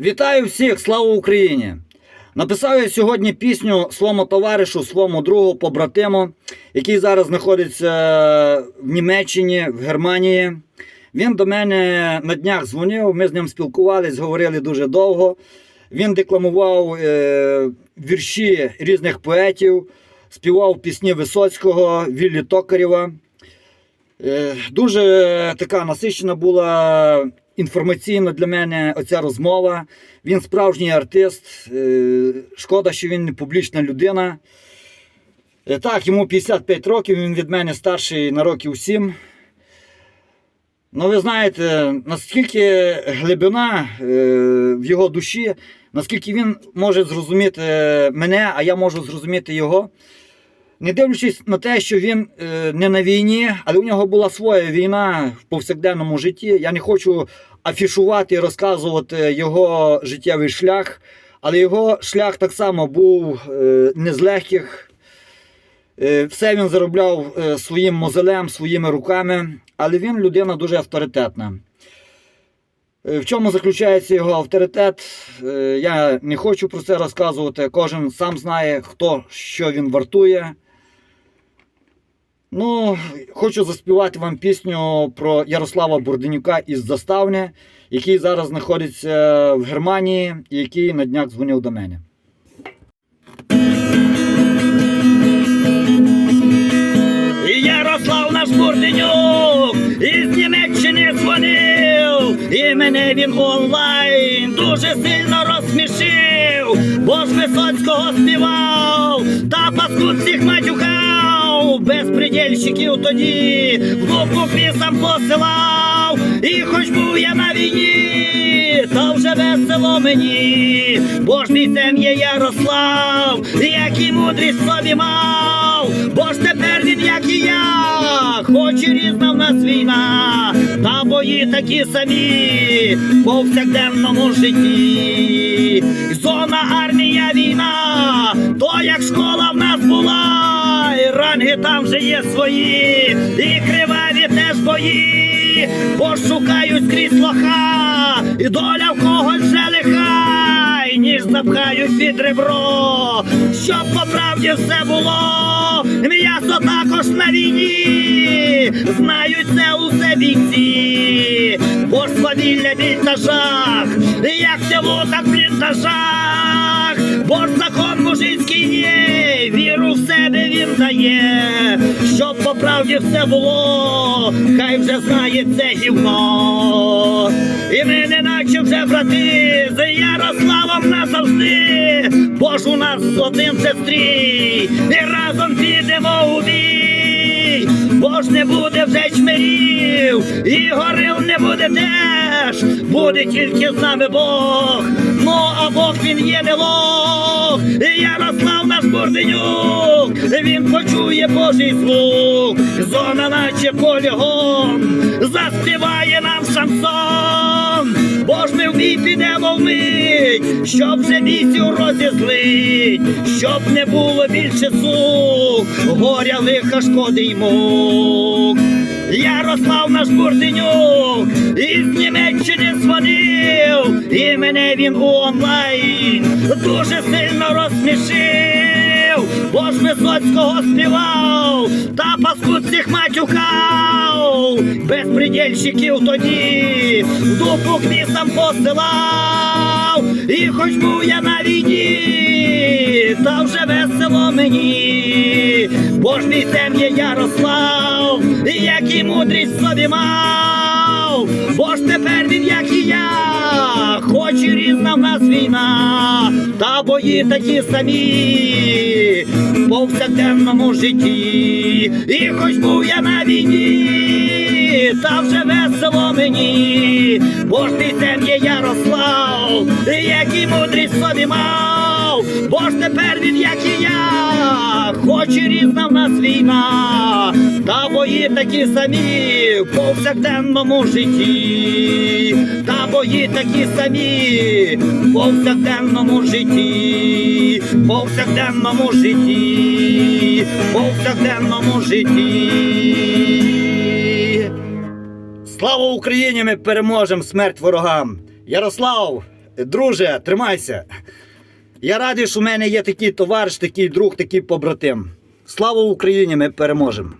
Вітаю всіх, слава Україні! Написав я сьогодні пісню своєму товаришу, своєму другу, побратиму, який зараз знаходиться в Німеччині, в Германії. Він до мене на днях дзвонив, ми з ним спілкувались, говорили дуже довго. Він декламував е, вірші різних поетів, співав пісні Висоцького, Віллі Токарєва. Е, Дуже така насичена була інформаційно для мене оця розмова. Він справжній артист. Е, Шкода, що він не публічна людина. Е, Так, йому 55 років, він від мене старший на років 7. Ну, ви знаєте, наскільки глибина е, в його душі, наскільки він може зрозуміти мене, а я можу зрозуміти його. Не дивлячись на те, що він е, не на війні, але у нього була своя війна в повсякденному житті. Я не хочу афішувати і розказувати його життєвий шлях, але його шлях так само був е, не з легких. Е, Все він заробляв е, своїм мозолем, своїми руками, але він людина дуже авторитетна. Е, В чому заключається його авторитет? Е, Я не хочу про це розказувати. Кожен сам знає, хто що він вартує. Ну, хочу заспівати вам пісню про Ярослава Бурденюка із Заставни, який зараз знаходиться в Германії і який на днях дзвонив до мене. Ярослав наш Бурденюк із Німеччини дзвонив, і мене він онлайн дуже сильно розсмішив, бо ж Висоцького співав, та паскуд всіх матюкав, безпредельщиків тоді в дупу лісам посилав, і хоч був я на війні, та вже весело мені, бо ж мій є Ярослав, який мудрість собі мав, бо ж тепер він, як і я, хоч і різна в нас війна, та бої такі самі в повсякденному житті. Зона армія війна, то як школа в нас була, і ранги там вже є свої, і криваві теж бої, бо шукають скрізь лоха, і доля в когось вже лиха, ніж запхають під ребро, щоб по правді все було, м'ясо також на війні, знають це усе бійці, бо ж свавілля більтажах, як село, так бліндажах, бо ж закон мужицький є, віру в себе він дає, щоб по правді все було, хай вже знає це гівно. І ми не наче вже брати, з Ярославом назавжди, бо ж у нас один сестрій, і разом підемо у бій, бо ж не буде вже чмирів, і горил не буде теж, буде тільки з нами Бог, ну а Бог він є не лох, і Ярослав наш Бурденюк, він почує Божий звук, зона наче полігон, заспіває нам шансон, бо ж ми в бій підемо вмить, щоб вже бійців розізлить, щоб не було більше сук, горя лиха шкоди й мук. Ярослав наш Бурденюк із Німеччини дзвонив, і мене він у онлайн дуже сильно розсмішив, бо ж Висоцького співав, та паскуд всіх матюкав, безпредельщиків тоді в дупу кнісам посилав, і хоч був я на війні, та вже весело мені, бо ж мій є Ярослав, який мудрість собі мав, бо ж тепер він, як і я, хоч і різна в нас війна, та бої такі самі в повсякденному житті, і хоч був я на війні, та вже весело мені, бо ж ти є Ярослав, який мудрість собі мав, бо ж тепер він, як і я, хоч і різна в нас війна, та бої такі самі повсякденному житті, та бої такі самі повсякденному житті, повсякденному житті, повсякденному житті. Слава Україні! Ми переможемо смерть ворогам! Ярослав, Друже, тримайся. Я радий, що в мене є такий товариш, такий друг, такий побратим. Слава Україні! Ми переможемо!